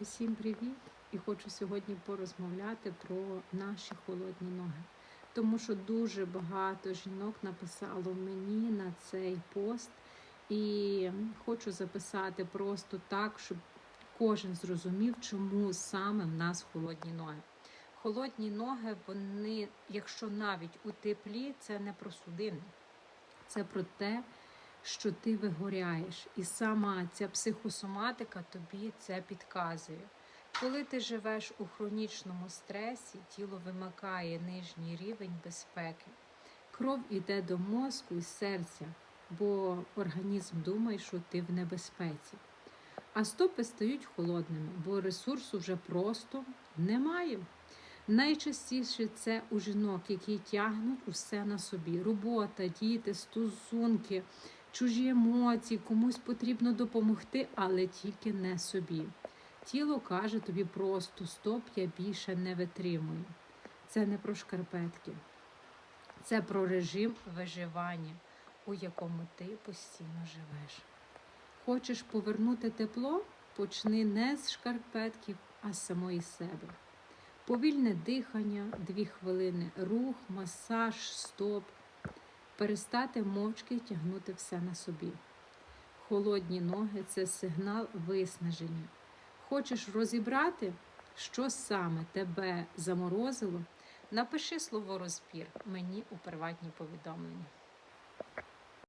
Усім привіт! І хочу сьогодні порозмовляти про наші холодні ноги. Тому що дуже багато жінок написало мені на цей пост, і хочу записати просто так, щоб кожен зрозумів, чому саме в нас холодні ноги. Холодні ноги, вони, якщо навіть у теплі, це не про судини, це про те, що ти вигоряєш, і сама ця психосоматика тобі це підказує. Коли ти живеш у хронічному стресі, тіло вимикає нижній рівень безпеки. Кров іде до мозку і серця, бо організм думає, що ти в небезпеці. А стопи стають холодними, бо ресурсу вже просто немає. Найчастіше це у жінок, які тягнуть усе на собі: робота, діти, стосунки, чужі емоції, комусь потрібно допомогти, але тільки не собі. Тіло каже тобі просто стоп, я більше не витримую. Це не про шкарпетки, це про режим виживання, у якому ти постійно живеш. Хочеш повернути тепло? Почни не з шкарпетків, а з самої себе. Повільне дихання, дві хвилини, рух, масаж, стоп. Перестати мовчки тягнути все на собі. Холодні ноги це сигнал виснаження. Хочеш розібрати, що саме тебе заморозило? Напиши слово розбір мені у приватні повідомлення.